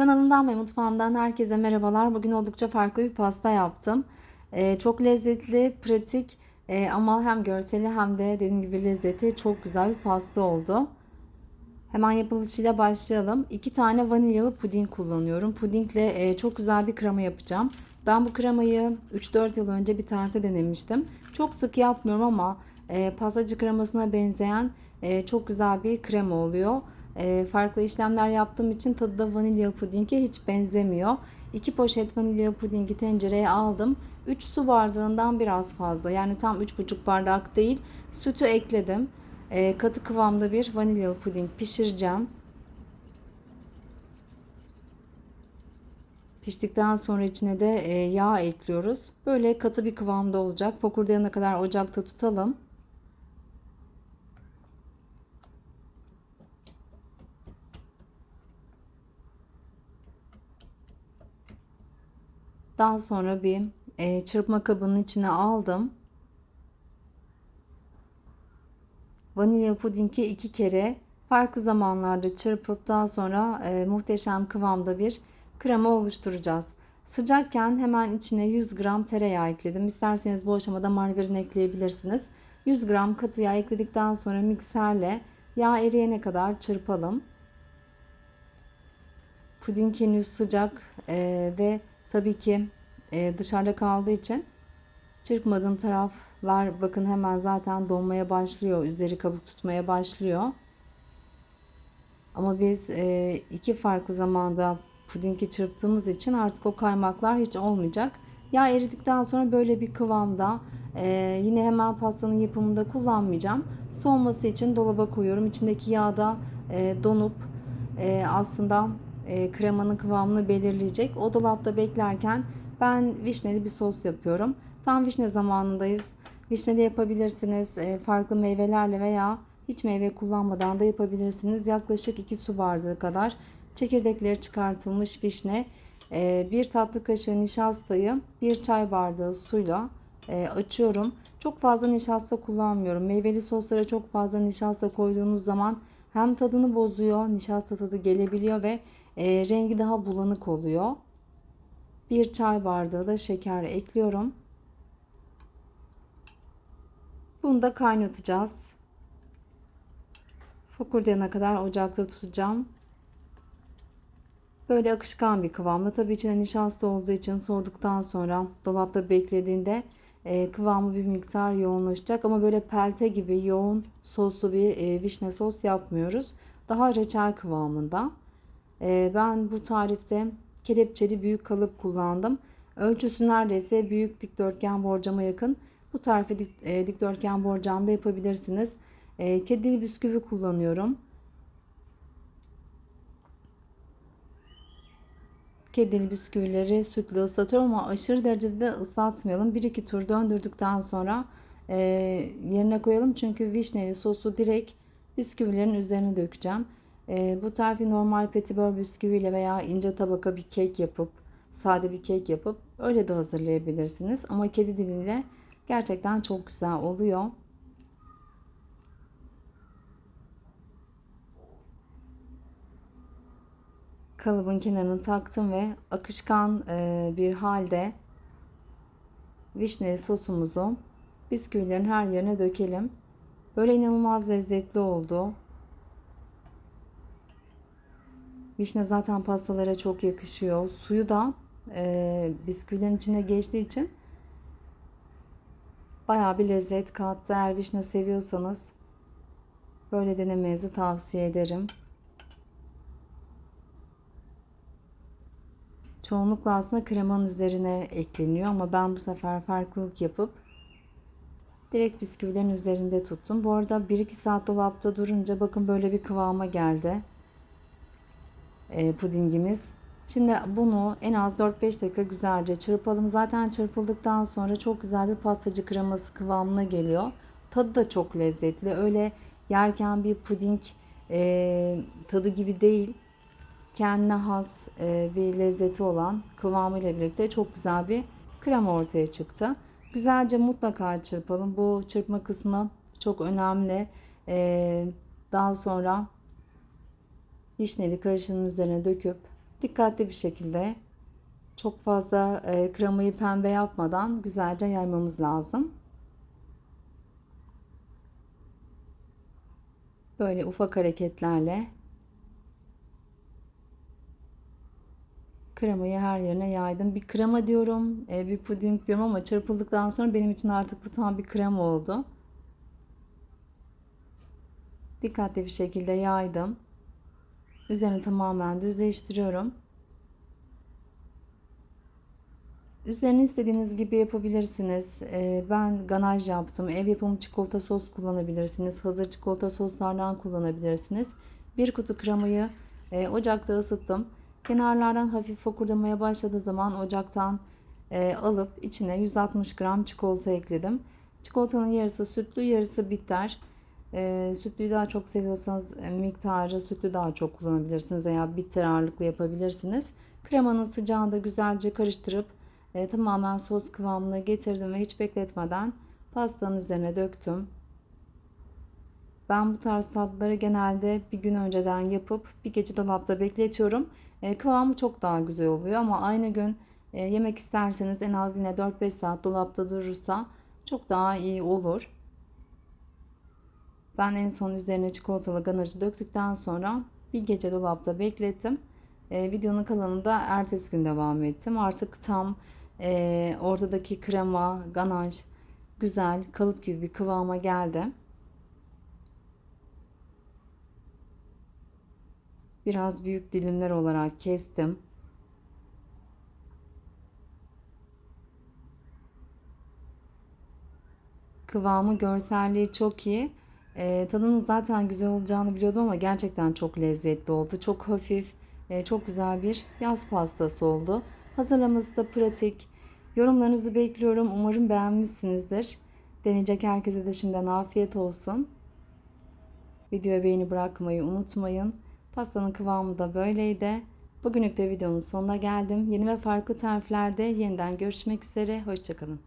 Kanalımdan ve mutfağımdan herkese merhabalar. Bugün oldukça farklı bir pasta yaptım. Ee, çok lezzetli, pratik e, ama hem görseli hem de dediğim gibi lezzeti çok güzel bir pasta oldu. Hemen yapılışıyla başlayalım. 2 tane vanilyalı puding kullanıyorum. Pudingle e, çok güzel bir krema yapacağım. Ben bu kremayı 3-4 yıl önce bir tarifte denemiştim. Çok sık yapmıyorum ama e, pastacı kremasına benzeyen e, çok güzel bir krema oluyor. E, farklı işlemler yaptığım için tadı da vanilyalı pudinge hiç benzemiyor. 2 poşet vanilyalı pudingi tencereye aldım. 3 su bardağından biraz fazla yani tam 3,5 bardak değil sütü ekledim. E, katı kıvamda bir vanilyalı puding pişireceğim. Piştikten sonra içine de e, yağ ekliyoruz. Böyle katı bir kıvamda olacak. Fokurdayana kadar ocakta tutalım. Daha sonra bir e, çırpma kabının içine aldım. Vanilya pudingi iki kere farklı zamanlarda çırpıp daha sonra e, muhteşem kıvamda bir krema oluşturacağız. Sıcakken hemen içine 100 gram tereyağı ekledim. İsterseniz bu aşamada margarin ekleyebilirsiniz. 100 gram katı yağ ekledikten sonra mikserle yağ eriyene kadar çırpalım. Puding henüz sıcak e, ve tabii ki e, dışarıda kaldığı için çırpmadığım taraflar bakın hemen zaten donmaya başlıyor. Üzeri kabuk tutmaya başlıyor. Ama biz e, iki farklı zamanda pudingi çırptığımız için artık o kaymaklar hiç olmayacak. Yağ eridikten sonra böyle bir kıvamda e, yine hemen pastanın yapımında kullanmayacağım. Soğuması için dolaba koyuyorum. İçindeki yağ da e, donup e, aslında e, kremanın kıvamını belirleyecek. O dolapta beklerken ben vişneli bir sos yapıyorum. Tam vişne zamanındayız. Vişneli yapabilirsiniz. E, farklı meyvelerle veya hiç meyve kullanmadan da yapabilirsiniz. Yaklaşık 2 su bardağı kadar çekirdekleri çıkartılmış vişne, e, bir tatlı kaşığı nişastayı bir çay bardağı suyla açıyorum. Çok fazla nişasta kullanmıyorum. Meyveli soslara çok fazla nişasta koyduğunuz zaman hem tadını bozuyor, nişasta tadı gelebiliyor ve e, rengi daha bulanık oluyor. Bir çay bardağı da şeker ekliyorum. Bunu da kaynatacağız. Fokurdayana kadar ocakta tutacağım. Böyle akışkan bir kıvamda. Tabii içine nişasta olduğu için soğuduktan sonra dolapta beklediğinde e, kıvamı bir miktar yoğunlaşacak. Ama böyle pelte gibi yoğun soslu bir e, vişne sos yapmıyoruz. Daha reçel kıvamında. E, ben bu tarifte kelepçeli büyük kalıp kullandım. Ölçüsü neredeyse büyük dikdörtgen borcama yakın. Bu tarifi e, dikdörtgen borcamda yapabilirsiniz. E, kedili bisküvi kullanıyorum. Kedili bisküvileri sütle ıslatıyorum ama aşırı derecede de ıslatmayalım. 1-2 tur döndürdükten sonra e, yerine koyalım. Çünkü vişneli sosu direkt bisküvilerin üzerine dökeceğim. E, bu tarifi normal petibör bisküviyle veya ince tabaka bir kek yapıp sade bir kek yapıp öyle de hazırlayabilirsiniz. Ama kedi diliyle gerçekten çok güzel oluyor. Kalıbın kenarını taktım ve akışkan e, bir halde vişne sosumuzu bisküvilerin her yerine dökelim. Böyle inanılmaz lezzetli oldu. Vişne zaten pastalara çok yakışıyor. Suyu da e, bisküvilerin içine geçtiği için bayağı bir lezzet kattı. Eğer vişne seviyorsanız böyle denemenizi tavsiye ederim. Çoğunlukla aslında kremanın üzerine ekleniyor ama ben bu sefer farklılık yapıp direkt bisküvilerin üzerinde tuttum. Bu arada 1-2 saat dolapta durunca bakın böyle bir kıvama geldi e, pudingimiz. Şimdi bunu en az 4-5 dakika güzelce çırpalım. Zaten çırpıldıktan sonra çok güzel bir pastacı kreması kıvamına geliyor. Tadı da çok lezzetli. Öyle yerken bir puding e, tadı gibi değil. Kendine has e, bir lezzeti olan kıvamıyla birlikte çok güzel bir krema ortaya çıktı. Güzelce mutlaka çırpalım. Bu çırpma kısmı çok önemli. E, daha sonra vişneli karışımın üzerine döküp Dikkatli bir şekilde çok fazla e, kremayı pembe yapmadan güzelce yaymamız lazım. Böyle ufak hareketlerle kremayı her yerine yaydım. Bir krema diyorum, e, bir puding diyorum ama çırpıldıktan sonra benim için artık bu tam bir krema oldu. Dikkatli bir şekilde yaydım. Üzerini tamamen düzleştiriyorum. Üzerini istediğiniz gibi yapabilirsiniz. Ee, ben ganaj yaptım. Ev yapımı çikolata sos kullanabilirsiniz. Hazır çikolata soslardan kullanabilirsiniz. Bir kutu kremayı e, ocakta ısıttım. Kenarlardan hafif fokurdamaya başladığı zaman ocaktan e, alıp içine 160 gram çikolata ekledim. Çikolatanın yarısı sütlü, yarısı bitter. E, sütlüyü daha çok seviyorsanız e, miktarı sütlü daha çok kullanabilirsiniz veya bitter ağırlıklı yapabilirsiniz. Kremanın sıcağında güzelce karıştırıp e, tamamen sos kıvamına getirdim ve hiç bekletmeden pastanın üzerine döktüm. Ben bu tarz tatlıları genelde bir gün önceden yapıp bir gece dolapta bekletiyorum. E, kıvamı çok daha güzel oluyor ama aynı gün e, yemek isterseniz en az yine 4-5 saat dolapta durursa çok daha iyi olur. Ben en son üzerine çikolatalı ganajı döktükten sonra bir gece dolapta beklettim. E, videonun kalanını da ertesi gün devam ettim. Artık tam e, ortadaki krema, ganaj güzel kalıp gibi bir kıvama geldi. Biraz büyük dilimler olarak kestim. Kıvamı, görselliği çok iyi. E, tadının zaten güzel olacağını biliyordum ama gerçekten çok lezzetli oldu. Çok hafif, e, çok güzel bir yaz pastası oldu. Hazırlaması da pratik. Yorumlarınızı bekliyorum. Umarım beğenmişsinizdir. Deneyecek herkese de şimdiden afiyet olsun. Videoya beğeni bırakmayı unutmayın. Pastanın kıvamı da böyleydi. Bugünlük de videonun sonuna geldim. Yeni ve farklı tariflerde yeniden görüşmek üzere. Hoşçakalın.